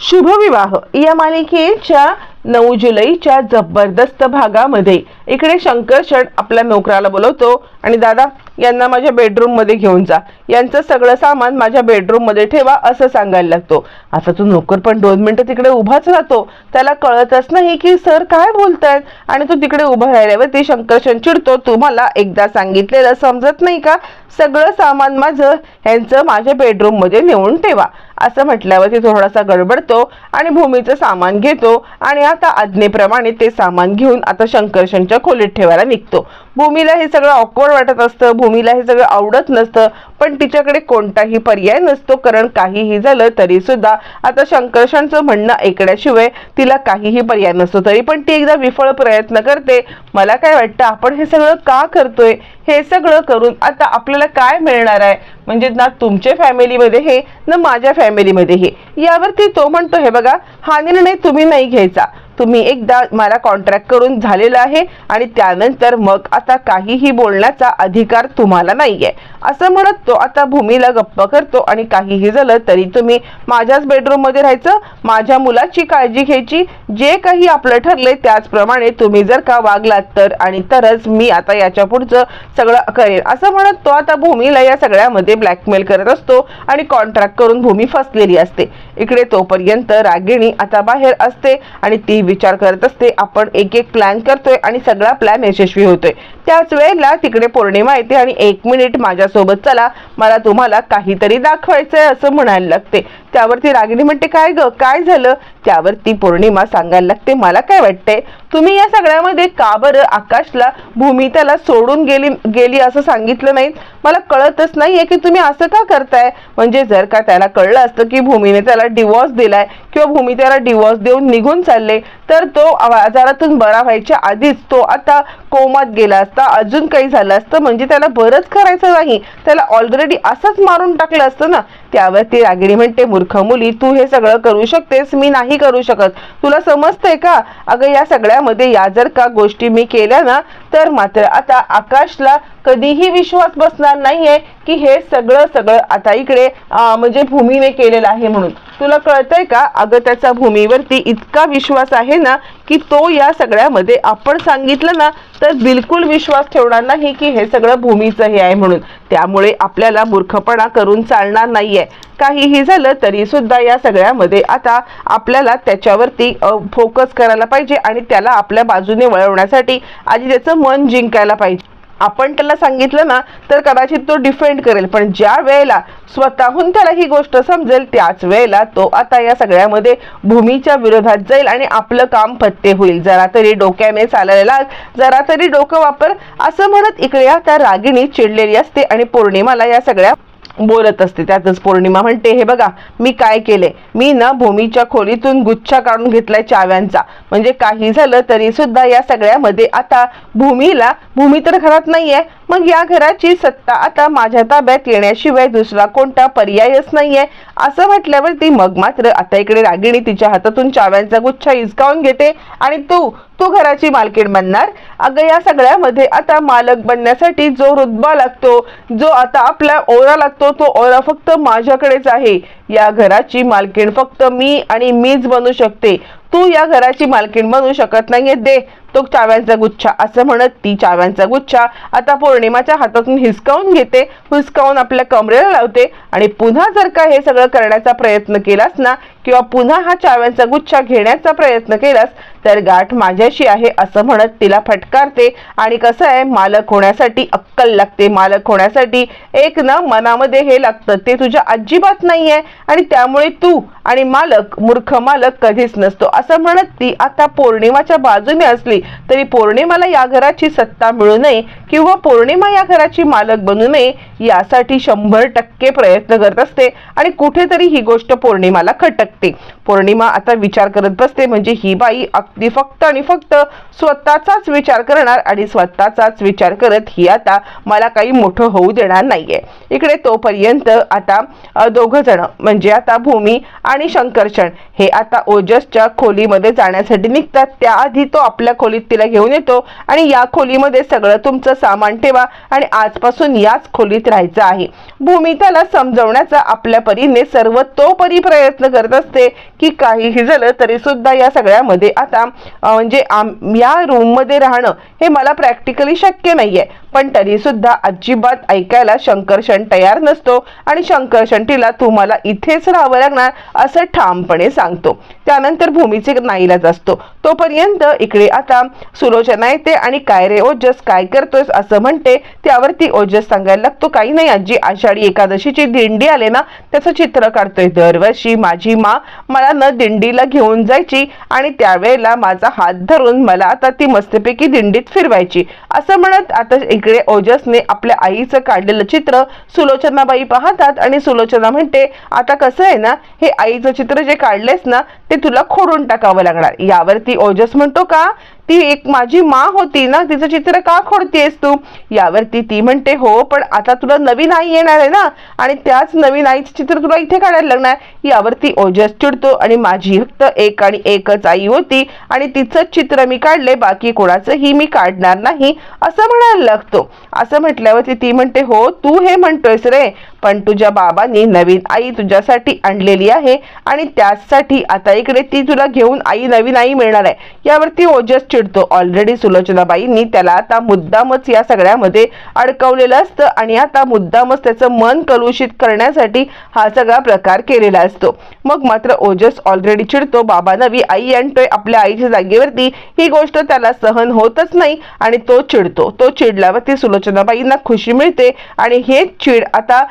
शुभविवाह. या मालिकेच्या नऊ जुलैच्या जबरदस्त भागामध्ये. इकडे शंकरशड आपल्या नोकराला बोलवतो. आणि दादा यांना माझ्या बेडरूममध्ये घेऊन जा. यांचं सगळं सामान माझ्या बेडरूममध्ये ठेवा असं सांगायला लागतो. आता तो नोकर पण दोन मिनटं तिकडे उभाच राहतो. त्याला कळतच नाही की सर काय बोलतायत? आणि तो तिकडे उभा राहिल्यावरती शंकरशन चिडतो. तुम्हाला एकदा सांगितलेलं समजत नाही का? सगळं सामान माझं. यांचं माझ्या बेडरूममध्ये नेऊन ठेवा. असं म्हटल्यावरती थोडासा गडबडतो आणि भूमीचं सामान घेतो आणि आता आज्ञेप्रमाणे ते सामान घेऊन आता शंकरशनच्या खोलीत ठेवायला निघतो. भूमीला हे सगळं ऑकवर्ड वाटत असतं. भूमीला हे सगळं आवडत नसतं. पण तिच्याकडे कोणताही पर्याय नसतो. कारण काहीही झालं तरी सुद्धा आता शंकरशनचं म्हणणं ऐकण्याशिवाय तिला काहीही पर्याय नसतो. तरी पण ती एकदा विफळ प्रयत्न करते. मला काय वाटतं? आपण हे सगळं का करतोय? हे सगळं करून आता आपल्याला काय मिळणार आहे? म्हणजे ना तुमच्या फॅमिलीमध्ये हे ना माझ्या फॅमिलीमध्ये हे. यावरती तो म्हणतो हे बघा हा निर्णय तुम्ही नाही घ्यायचा. तुम्ही एकदा मला कॉन्ट्रॅक्ट करून झालेलं आहे आणि त्यानंतर मग आता काहीही बोलण्याचा अधिकार तुम्हाला नाहीये. असं म्हणत तो आता भूमीला गप्प करतो आणि काहीही झालं तरी तुम्ही माझ्याच बेडरूममध्ये राहायचं माझ्या मुलाची काळजी घ्यायची जे काही आपलं ठरले त्याचप्रमाणे तुम्ही जर का वागलात तर आणि तरच मी आता याच्या पुढचं सगळं करेन. असं म्हणत तो आता भूमीला या सगळ्यामध्ये ब्लॅकमेल करत असतो आणि कॉन्ट्रॅक्ट करून भूमी फसलेली असते. इकडे तोपर्यंत रागिणी आता बाहेर असते आणि ती विचार करत असते. आपण एक एक प्लॅन करतोय आणि सगळा प्लॅन यशस्वी होतोय. त्याच वेळेला तिकडे पौर्णिमा येते आणि एक मिनिट माझ्यासोबत चला. मला तुम्हाला काहीतरी दाखवायचंय असं म्हणायला लागते. त्यावरती रागिणी म्हणते काय ग? काय झालं? त्यावरती पौर्णिमा सांगायला लागते मला काय वाटतंय? तुम्ही या सगळ्यामध्ये का बरं आकाशला भूमी त्याला सोडून गेली गेली असं सांगितलं नाही मला कळतच नाहीये की तुम्ही असं का करताय? म्हणजे जर का त्याला कळलं असतं की भूमीने त्याला डिवॉर्स दिलाय किंवा भूमी त्याला डिवॉर्स देऊन निघून चालले तर तो आजारातून बरा व्हायच्या आधीच तो आता कोमात गेला असता अजून काही झालं असतं म्हणजे त्याला बरंच करायचं नाही. त्याला ऑलरेडी असंच मारून टाकलं असतं ना? त्यावरती रागिणी म्हणते मूर्ख मुली तू हे सगळं करू शकतेस मी नाही करू शकत. तुला समजतंय का? अगं या सगळ्यामध्ये या जर का गोष्टी मी केल्या ना तर मात्र आता आकाशला कधीही विश्वास बसणार नाहीये की हे सगळं सगळं आता इकडे म्हणजे भूमीने केलेलं आहे म्हणून. तुला कळतंय का? अगं त्याचा भूमीवरती इतका विश्वास आहे ना की तो या सगळ्यामध्ये आपण सांगितलं ना तर बिलकुल विश्वास ठेवणार नाही की हे सगळं भूमीचं हे आहे म्हणून. त्यामुळे आपल्याला मूर्खपणा करून चालणार नाहीये. काहीही झालं तरी सुद्धा या सगळ्यामध्ये आता आपल्याला त्याच्यावरती फोकस करायला पाहिजे आणि त्याला आपल्या बाजूने वळवण्यासाठी आधी त्याचं मन जिंकायला पाहिजे. आपण त्याला सांगितलं ना तर कदाचित तो डिफेंड करेल. पण ज्या वेळेला स्वतःहून त्याला ही गोष्ट समजेल त्याच वेळेला तो आता या सगळ्यामध्ये भूमीच्या विरोधात जाईल आणि आपलं काम पत्ते होईल. जरा तरी डोक्याने चालायला जरा तरी डोकं वापर. असं म्हणत इकडे आता रागिणी चिडलेली असते आणि पौर्णिमाला या सगळ्या बोलत असते. त्यातच पौर्णिमा म्हणते हे बघा मी काय केले? मी ना भूमीच्या खोलीतून गुच्छा काढून घेतलाय चाव्यांचा. म्हणजे काही झालं तरी सुद्धा या सगळ्यामध्ये आता भूमीला भूमी तर घरात नाहीये मग या घराची सत्ता आता माझ्या ताब्यात येण्याशिवाय दुसरा कोणता पर्यायच नाहीये. असं म्हटल्यावरती मग मात्र आता इकडे रागिणी तिच्या हातातून चाव्यांचा गुच्छा हिसकावून घेते आणि तू तू घराची मालकीण बनणार? अगं या सगळ्यामध्ये आता मालक बनण्यासाठी जो रुतबा लागतो जो आता आपला ओरा लागतो तो ओरा फक्त माझ्याकडेच आहे. या घराची मालकीण फक्त मी आणि मीच बनू शकते. तू या घराची मालकीण बनू शकत नाहीये. दे तो चाव्यांचा गुच्छा असं म्हणत ती चाव्यांचा गुच्छा आता पौर्णिमाच्या हातातून हिसकावून घेते. हिसकावून आपल्या कमरेला लावते आणि पुन्हा जर का हे सगळं करण्याचा प्रयत्न केलास ना किंवा पुन्हा हा चाव्यांचा गुच्छा घेण्याचा प्रयत्न केलास तर गाठ माझ्याशी आहे असं म्हणत तिला फटकारते. आणि कसं आहे मालक होण्यासाठी अक्कल लागते. मालक होण्यासाठी एक ना मनामध्ये हे लागतं. ते तुझ्या अजिबात नाहीये. आणि त्यामुळे तू आणि मालक मूर्ख मालक कधीच नसतो. असं म्हणत ती आता पौर्णिमाच्या बाजूने असली. तरी पौर्णिमाला या घराची सत्ता मिळू नये किंवा पौर्णिमा या घराची मालक बनू नये यासाठी शंभर टक्के प्रयत्न करत असते आणि कुठेतरी ही गोष्ट पौर्णिमाला खटकते. पौर्णिमा आता विचार करत बसते म्हणजे ही बाई अगदी फक्त आणि फक्त स्वतःचाच विचार करणार आणि स्वतःचाच विचार करत ही आता मला काही मोठं होऊ देणार नाहीये. इकडे तोपर्यंत आता दोघं जण म्हणजे आता भूमी आणि शंकरचण हे आता ओजसच्या खोलीमध्ये जाण्यासाठी निघतात. त्याआधी तो आपल्या खोली खोलीत तिला घेऊन येतो आणि या खोलीमध्ये सगळं तुमचं सामान ठेवा आणि आजपासून याच खोलीत राहायचं आहे. भूमी त्याला समजवण्याचा आपल्या परीने सर्वतोपरी प्रयत्न करत असते की काहीही झालं तरी सुद्धा या सगळ्यामध्ये आता म्हणजे आम- या रूममध्ये राहणं हे मला प्रॅक्टिकली शक्य नाहीये. पण तरी सुद्धा अजिबात ऐकायला शंकरषण तयार नसतो आणि शंकरषण तिला तुम्हाला इथेच राहावं लागणार असं ठामपणे सांगतो. त्यानंतर भूमीचे नाईलाज असतो. तोपर्यंत इकडे आता सुलोचना येते आणि काय रे ओजस काय करतोयस असं म्हणते. त्यावरती ओजस सांगायला लागतो काही नाही आजी आषाढी एकादशीची दिंडी आले ना त्याचं चित्र काढतोय. दरवर्षी माझी मा मला न दिंडीला घेऊन जायची आणि त्यावेळेला माझा हात धरून मला आता ती मस्तपैकी दिंडीत फिरवायची. असं म्हणत आता इकडे ओजसने आपल्या आईचं काढलेलं चित्र सुलोचनाबाई पाहतात आणि सुलोचना म्हणते आता कसं आहे ना हे आईचं चित्र जे काढलेस ना ते तुला खोडून टाकावं लागणार. यावरती ओजस म्हणतो का? ती एक माझी मा होती ना तिचं चित्र का खोडतेस तू? यावरती ती म्हणते हो पण आता तुला नवीन आई येणार आहे ना आणि त्याच नवीन आईचं चित्र तुला इथे काढायला लागणार. यावरती ओजस चिडतो आणि माझी फक्त एक आणि एकच आई होती आणि तिचंच चित्र मी काढले बाकी कोणाचंही मी काढणार नाही असं म्हणायला लागतो. असं म्हटल्यावरती ती म्हणते हो तू हे म्हणतोयस रे पण तुझ्या बाबांनी नवीन आई तुझ्यासाठी आणलेली आहे आणि त्याचसाठी आता इकडे ती तुला घेऊन आई नवीन आई मिळणार आहे. यावरती ओजस चिडतो. ऑलरेडी सुलोचनाबाईंनी त्याला आता मुद्दामच या सगळ्यामध्ये अडकवलेलं असतं आणि आता मुद्दामच त्याचं मन कलुषित करण्यासाठी हा सगळा प्रकार केलेला असतो. मग मात्र ओजस ऑलरेडी चिडतो. बाबा नवी आई आणतोय आपल्या आईच्या जागेवरती. ही गोष्ट त्याला सहन होतच नाही आणि तो चिडतो. तो चिडल्यावरती सुलोचनाबाईंना खुशी मिळते आणि हे चिड आता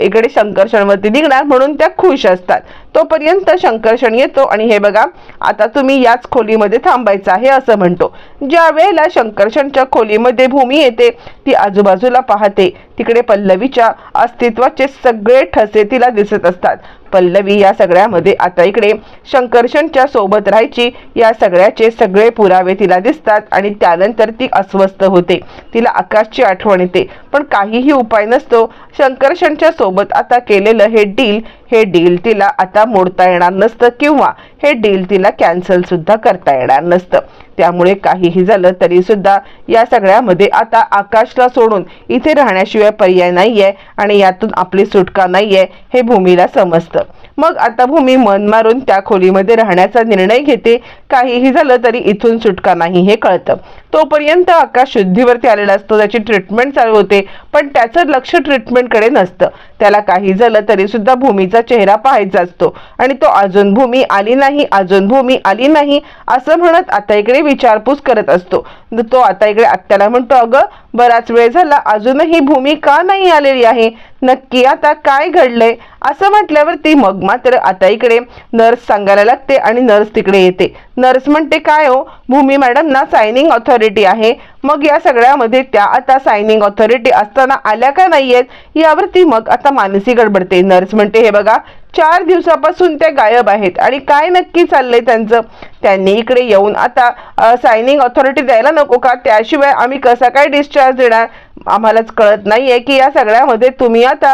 इकडे इकडे शर्मती निघणार म्हणून त्या खुश असतात. तोपर्यंत शंकर्षण येतो आणि हे बघा आता तुम्ही याच खोलीमध्ये थांबायचं आहे असं म्हणतो. ज्या वेळेला शंकरशणच्या खोलीमध्ये भूमी येते ती आजूबाजूला पाहते. तिकडे पल्लवीच्या अस्तित्वाचे सगळे ठसे तिला दिसत असतात. पल्लवी या सगळ्यामध्ये. आता इकडे शंकरशनच्या सोबत राहायची या सगळ्याचे सगळे पुरावे तिला दिसतात आणि त्यानंतर ती अस्वस्थ होते. तिला आकाशची आठवण येते. पण काहीही उपाय नसतो. शंकरशनच्या सोबत आता केलेलं हे डील हे डील तिला आता मोडता येणार नसतं किंवा हे डील तिला कॅन्सल सुद्धा करता येणार नसतं. त्यामुळे काहीही झालं तरी सुद्धा या सगळ्यामध्ये आता आकाशला सोडून इथे राहण्याशिवाय पर्याय नाहीये आणि यातून आपली सुटका नाहीये हे भूमीला समजतं. मग आता भूमी मन मारून त्या खोलीमध्ये राहण्याचा निर्णय घेते. काहीही झालं तरी इथून सुटका नाही हे कळतं. तोपर्यंत आकाश शुद्धीवरती आलेला असतो त्याची ट्रीटमेंट चालू होते. पण त्याचं लक्ष ट्रीटमेंटकडे नसतं. त्याला काही झालं तरी सुद्धा भूमीचा चेहरा पाहायचा असतो. आणि तो अजून भूमी आली नाही अजून भूमी आली नाही असं म्हणत आता इकडे विचारपूस करत असतो. तो आता इकडे आत्याला म्हणतो अगं बराच वेळ झाला अजूनही भूमी का नाही आलेली आहे. नक्की आता काय घडलंय? असं म्हटल्यावरती मग मात्र आता इकडे नर्स सांगायला लागते आणि नर्स तिकडे येते. नर्स म्हणते काय हो? भूमी मॅडम ना सायनिंग ऑथॉरिटी आहे. मग या सगळ्यामध्ये त्या आता सायनिंग ऑथॉरिटी असताना आल्या का नाहीयेत यावरती मग आता मानसी गडबडते. नर्स म्हणते हे बघा चार दिवसापासून ते गायब आहेत आणि काय नक्की चाललंय त्यांचं? त्यांनी इकडे येऊन आता सायनिंग ऑथॉरिटी द्यायला नको का? त्याशिवाय आम्ही कसा काय डिस्चार्ज देणार? आम्हालाच कळत नाहीये की या सगळ्यामध्ये तुम्ही आता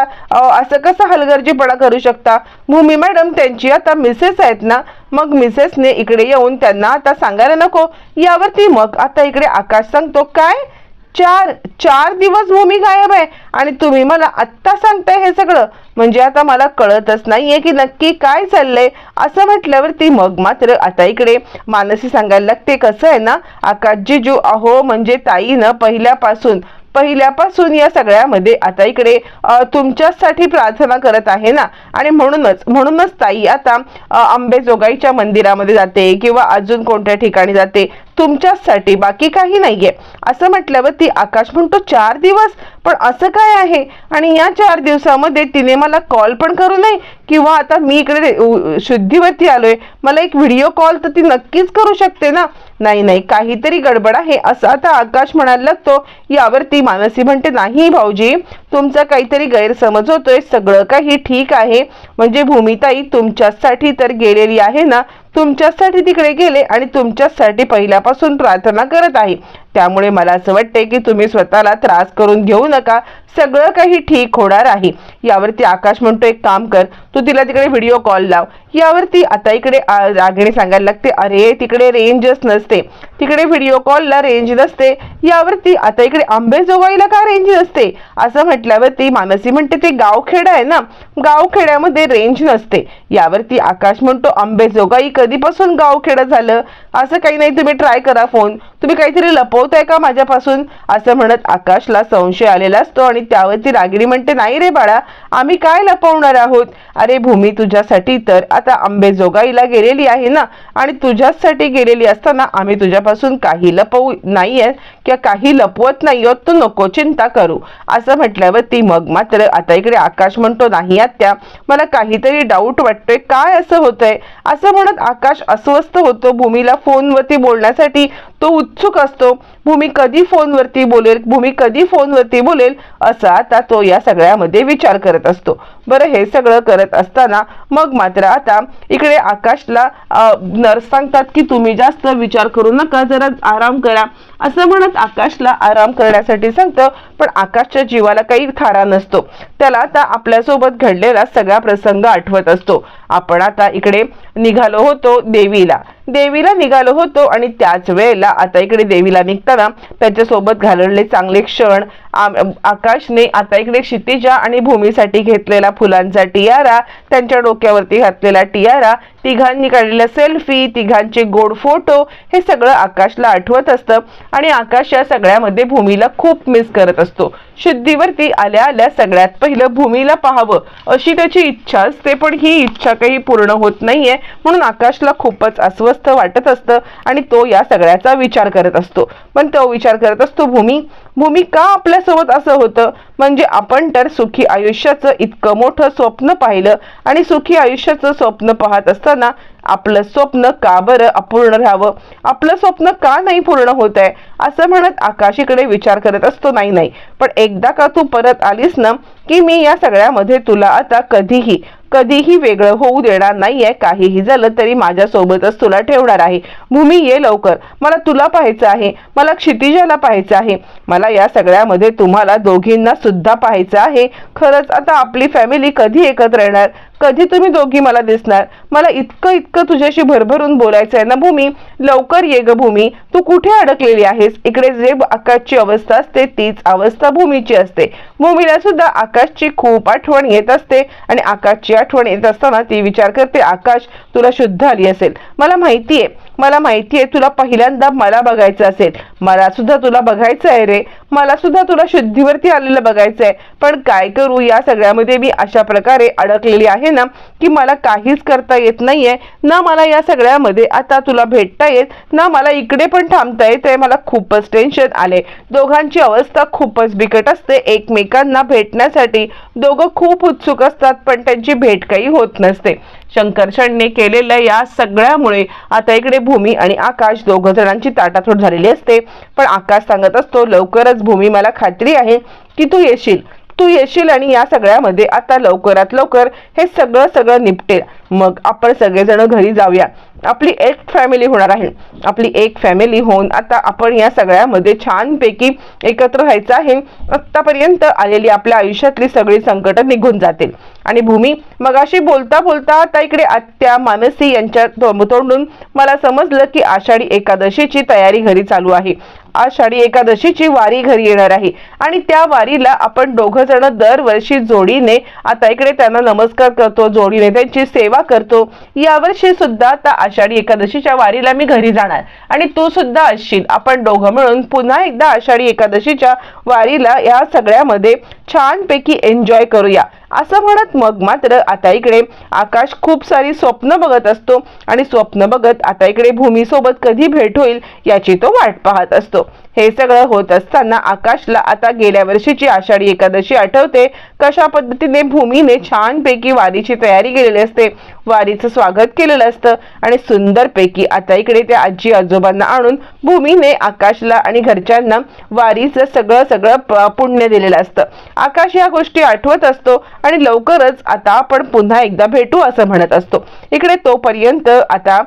असं कसं हलगर्जीपणा करू शकता? भूमी मॅडम त्यांची आता मिसेस आहेत ना? मग मिसेसने इकडे येऊन त्यांना आता सांगायला नको. यावरती मग आता इकडे आकाश सांगतो काय? चार चार दिवस भूमी गायब आहे आणि तुम्ही मला आत्ता सांगताय हे सगळं? म्हणजे आता मला कळतच नाहीये की नक्की काय चाललंय. असं म्हटल्यावरती मग मात्र आता इकडे मानसी सांगायला लागते कसं आहे ना? आकाश जिजू अहो म्हणजे ताईनं पहिल्यापासून पहिल्यापासून या सगळ्यामध्ये आता इकडे तुमच्यासाठी प्रार्थना करत आहे ना? आणि म्हणूनच म्हणूनच ताई आता अंबेजोगाईच्या मंदिरामध्ये जाते किंवा अजून कोणत्या ठिकाणी जाते तुमच्याचसाठी बाकी काही नाहीये. असं म्हटल्यावर ती आकाश म्हणतो चार दिवस? पण असं काय आहे? आणि या चार दिवसामध्ये तिने मला कॉल पण करू नये किंवा आता मी इकडे शुद्धीवरती आलोय. मला एक व्हिडिओ कॉल तर ती नक्कीच करू शकते ना? नाही नाही काहीतरी गडबड आहे असं आता आकाश म्हणायला लागतो. यावर ती मानसी म्हणते नाही भाऊजी तुमचा काहीतरी गैरसमज होतोय सगळं काही ठीक आहे. म्हणजे भूमिताई तुमच्यासाठी तर गेलेली आहे ना? तुमच्यासाठी तिकडे गेले आणि तुमच्यासाठी पहिल्यापासून प्रार्थना करत आहे. त्यामुळे मला असं वाटते की तुम्ही स्वतःला त्रास करून घेऊ नका. सगळं काही ठीक होणार आहे. यावरती आकाश म्हणतो एक काम कर तू तिला तिकडे व्हिडिओ कॉल लाव. यावरती आता इकडे रागिणी सांगायला लागते अरे तिकडे रेंजच नसते. तिकडे व्हिडिओ कॉलला रेंज नसते. यावरती आता इकडे आंबेजोगाईला का रेंज नसते? असं म्हटल्यावरती मानसी म्हणते ते गावखेड आहे ना गावखेड्यामध्ये रेंज नसते. यावरती आकाश म्हणतो आंबेजोगाई कधीपासून गावखेडं झालं? असं काही नाही तुम्ही ट्राय करा फोन तुम्ही काहीतरी लपवताय का माझ्यापासून? असं म्हणत आकाशला संशय आलेला असतो आणि त्यावरती रागिणी म्हणते नाही रे बाळा आम्ही काय लपवणार आहोत? अरे भूमी तुझ्यासाठी तर आता आंबेजोगाईला गेलेली आहे ना? आणि तुझ्यासाठी गेलेली असताना आम्ही तुझ्यापासून काही लपवू नाहीये किंवा काही लपवत नाही आहोत तू नको चिंता करू. असं म्हटल्यावर ती मग मात्र आता इकडे आकाश म्हणतो नाही आत्या मला काहीतरी डाऊट वाटतोय. काय असं होतंय? असं म्हणत आकाश अस्वस्थ होतो. भूमीला फोनवरती बोलण्यासाठी तो उत्सुक असतो भूमी कधी फोनवरती बोलेल भूमी कधी फोनवरती बोलेल असा आता तो या सगळ्यामध्ये विचार करत असतो. बरं हे सगळं करत असताना मग मात्र आता इकडे आकाशला नर्स सांगतात की तुम्ही जास्त विचार करू नका जरा आराम करा. असं म्हणत आकाशला आराम करण्यासाठी सांगतं पण आकाशच्या जीवाला काही थारा नसतो. त्याला आता आपल्यासोबत घडलेला सगळा प्रसंग आठवत असतो. आपण आता इकडे निघालो होतो देवीला. देवीला निघालो होतो आणि त्याच वेळेला आता इकडे देवीला निघताना त्याच्यासोबत घालवलेले चांगले क्षण आकाशने आता इकडे क्षितिजा आणि भूमीसाठी घेतलेला फुलांचा टियारा त्यांच्या डोक्यावरती घातलेला टियारा तिघांनी काढलेला सेल्फी तिघांचे गोड फोटो हे सगळं आकाशला आठवत असतं आणि आकाश या सगळ्यामध्ये भूमीला खूप मिस करत असतो. शुद्धीवरती आल्या आल्या सगळ्यात पहिलं भूमीला पाहावं अशी त्याची इच्छा असते पण ही इच्छा काही पूर्ण होत नाहीये म्हणून आकाशला खूपच अस्वस्थ वाटत असतं आणि तो या सगळ्याचा विचार करत असतो. पण तो विचार करत असतो भूमी भूमी का आपल्यासोबत असं होतं? म्हणजे आपण तर सुखी आयुष्याचं इतकं मोठं स्वप्न पाहिलं आणि सुखी आयुष्याचं स्वप्न पाहत असताना आपलं स्वप्न का बरं अपूर्ण राहावं? आपलं स्वप्न का नाही पूर्ण होत आहे? असं म्हणत आकाशीकडे विचार करत असतो नाही नाही. पण एकदा का तू परत आलीस ना की मी या सगळ्यामध्ये तुला आता कधीही कधीही वेगळं होऊ देणार नाहीये. काहीही झालं तरी माझ्यासोबतच तुला ठेवणार आहे. भूमी ये लवकर. मला तुला पाहायचं आहे. मला क्षितिजाला पाहायचं आहे. मला या सगळ्यामध्ये तुम्हाला दोघींना सुद्धा पाहायचं आहे. खरंच आता आपली फॅमिली कधी एकत्र येणार? कधी तुम्ही दोघी मला दिसणार? मला इतकं इतकं तुझ्याशी भरभरून बोलायचं आहे ना भूमी? लवकर ये ग भूमी. तू कुठे अडकलेली आहेस? इकडे जे आकाशची अवस्था असते तीच अवस्था भूमीची असते. भूमीला सुद्धा आकाशची खूप आठवण येत असते आणि आकाशची आठवण येत असताना ती विचार करते आकाश तुला शुद्ध आली असेल. मला माहितीये मला माहितीये तुला पहिल्यांदा मला बघायचं असेल. मला सुद्धा तुला बघायचं आहे रे. मला सुद्धा तुला शुद्धीवरती आलेलं बघायचं आहे पण काय करू या सगळ्यामध्ये मी अशा प्रकारे अडकलेली आहे ना की मला काहीच करता येत नाहीये. ना मला या सगळ्यामध्ये आता तुला भेटता येत ना मला इकडे पण थांबता येत आहे. मला खूपच टेन्शन आले दोघांची अवस्था खूपच बिकट असते एकमेकांना भेटण्यासाठी. दोघं खूप उत्सुक असतात पण त्यांची भेट काही होत नसते. शंकरशणने केलेल्या या सगळ्यामुळे आता इकडे भूमी आणि आकाश दोघ जणांची ताटातोड झालेली असते. पण आकाश सांगत असतो लवकरच भूमी मला खात्री आहे की तू येशील. तू येशील आणि या सगळ्यामध्ये आता लवकरात लवकर हे सगळं सगळं निपटेल. मग आपण सगळेजण घरी जाऊया. आपली एक फॅमिली होणार आहे. आपली एक फॅमिली होऊन आता आपण या सगळ्यामध्ये छानपैकी एकत्र व्हायचं आहे. आत्तापर्यंत आलेली आपल्या आयुष्यातली सगळी संकट निघून जातील. आणि भूमी मगाशी बोलता बोलता आता इकडे आत्या मानसी यांच्या तोंडून मला समजलं की आषाढी एकादशीची तयारी घरी चालू आहे. आषाढी एकादशीची वारी घरी येणार आहे. आणि त्या वारीला आपण दोघं जण दरवर्षी जोडीने आता इकडे त्यांना नमस्कार करतो जोडीने त्यांची सेवा करतो. यावर्षी सुद्धा आता आषाढी एकादशीच्या वारीला मी घरी जाणार. आणि तू सुद्धा असशील. आपण दोघं मिळून पुन्हा एकदा आषाढी एकादशीच्या वारीला या सगळ्यामध्ये छानपैकी एन्जॉय करूया. असं म्हणत मग मात्र आता इकडे आकाश खूप सारी स्वप्न बघत असतो. आणि स्वप्न बघत आता इकडे भूमीसोबत कधी भेट होईल याची तो वाट पाहत असतो. हे सगळं होत असताना आकाशला आता गेल्या वर्षीची आषाढी एकादशी आठवते. कशा पद्धतीने भूमीने छानपैकी वारीची तयारी केलेली असते. वारीचं स्वागत केलेलं असतं आणि सुंदरपैकी आता इकडे त्या आजी आजोबांना आणून भूमीने आकाशला आणि घरच्यांना वारीचं सगळं सगळं प- पुण्य दिलेलं असतं. आकाश या गोष्टी आठवत असतो आणि लवकरच आता आपण पुन्हा एकदा भेटू असं म्हणत असतो. इकडे तोपर्यंत आता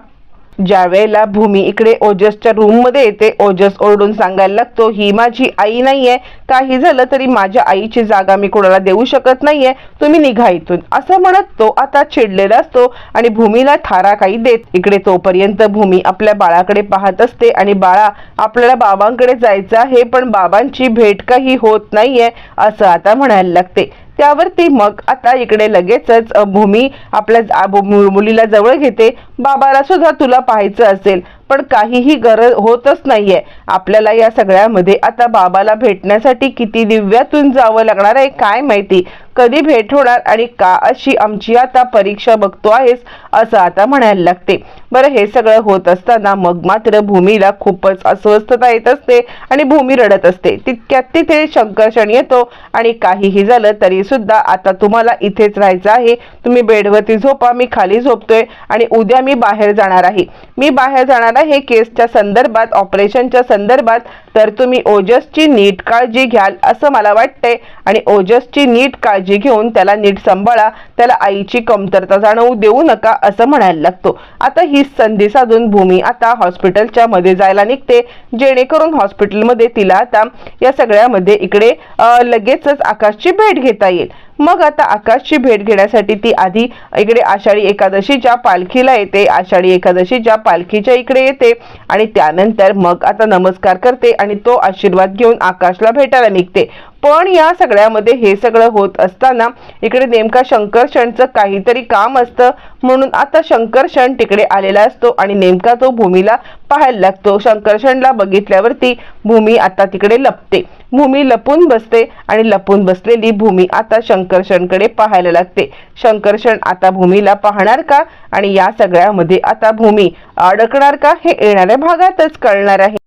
ज्या वेळेला भूमी इकडे ओजसच्या रूममध्ये येते ओजस ओरडून सांगायला लागतो ही माझी आई नाहीये. काही झालं तरी माझ्या आईची जागा मी कोणाला देऊ शकत नाहीये. तुम्ही निघा इथून. असं म्हणत तो आता चिडलेला असतो आणि भूमीला थारा काही देत. इकडे तोपर्यंत भूमी आपल्या बाळाकडे पाहत असते आणि बाळा आपल्याला बाबांकडे जायचं आहे पण बाबांची भेट काही होत नाहीये असं आता म्हणायला लागते. त्यावरती मग आता इकडे लगेचच भूमी आपल्या मुलीला जवळ घेते. बाबाला सुद्धा तुला पाहायचं असेल. पण काहीही गरज होतच नाहीये. आपल्याला या सगळ्यामध्ये आता बाबाला भेटण्यासाठी किती दिव्यातून जावं लागणार आहे काय माहिती? कधी भेट होणार आणि का अशी आमची आता परीक्षा बघतो आहेस असं आता म्हणायला लागते. बरं हे सगळं होत असताना मग मात्र भूमीला खूपच अस्वस्थता येत असते आणि भूमी रडत असते. तितक्यात तिथे शंकर्षण येतो आणि काहीही झालं तरी सुद्धा आता तुम्हाला इथेच राहायचं आहे. तुम्ही बेडवरती झोपा मी खाली झोपतोय आणि उद्या मी बाहेर जाणार आहे. मी बाहेर जाणार हे केसच्या संदर्भात ऑपरेशनच्या संदर्भात तर तुम्ही ओजसची नीट काळजी घ्याल असं मला वाटतंय. आणि ओजसची नीट काळजी घेऊन त्याला नीट सांभाळा. त्याला आईची कमतरता जाणवू देऊ नका असं म्हणायला लागतो. आता ही संधी साधून भूमी आता हॉस्पिटलच्या मध्ये जायला निघते. जेणेकरून हॉस्पिटलमध्ये तिला आता या सगळ्यामध्ये इकडे लगेचच आकाशची भेट घेता येईल. मग आता आकाशची भेट घेण्यासाठी ती आधी इकडे आषाढी एकादशीच्या पालखीला येते. आषाढी एकादशीच्या पालखीच्या इकडे येते आणि त्यानंतर मग आता नमस्कार करते आणि तो आशीर्वाद घेऊन आकाशला भेटायला निघते. पण या सगळ्यामध्ये हे सगळं होत असताना इकडे नेमका शंकरशणचं काहीतरी काम असतं म्हणून आता शंकरशण तिकडे आलेला असतो आणि नेमका तो भूमीला पाहायला लागतो. शंकरशणला बघितल्यावरती भूमी आता तिकडे लपते. भूमी लपून बसते आणि लपून बसलेली भूमी आता शंकरशणकडे पाहायला लागते. शंकरशण आता भूमीला पाहणार का? आणि या सगळ्यामध्ये आता भूमी अडकणार का? हे येणाऱ्या भागातच कळणार आहे.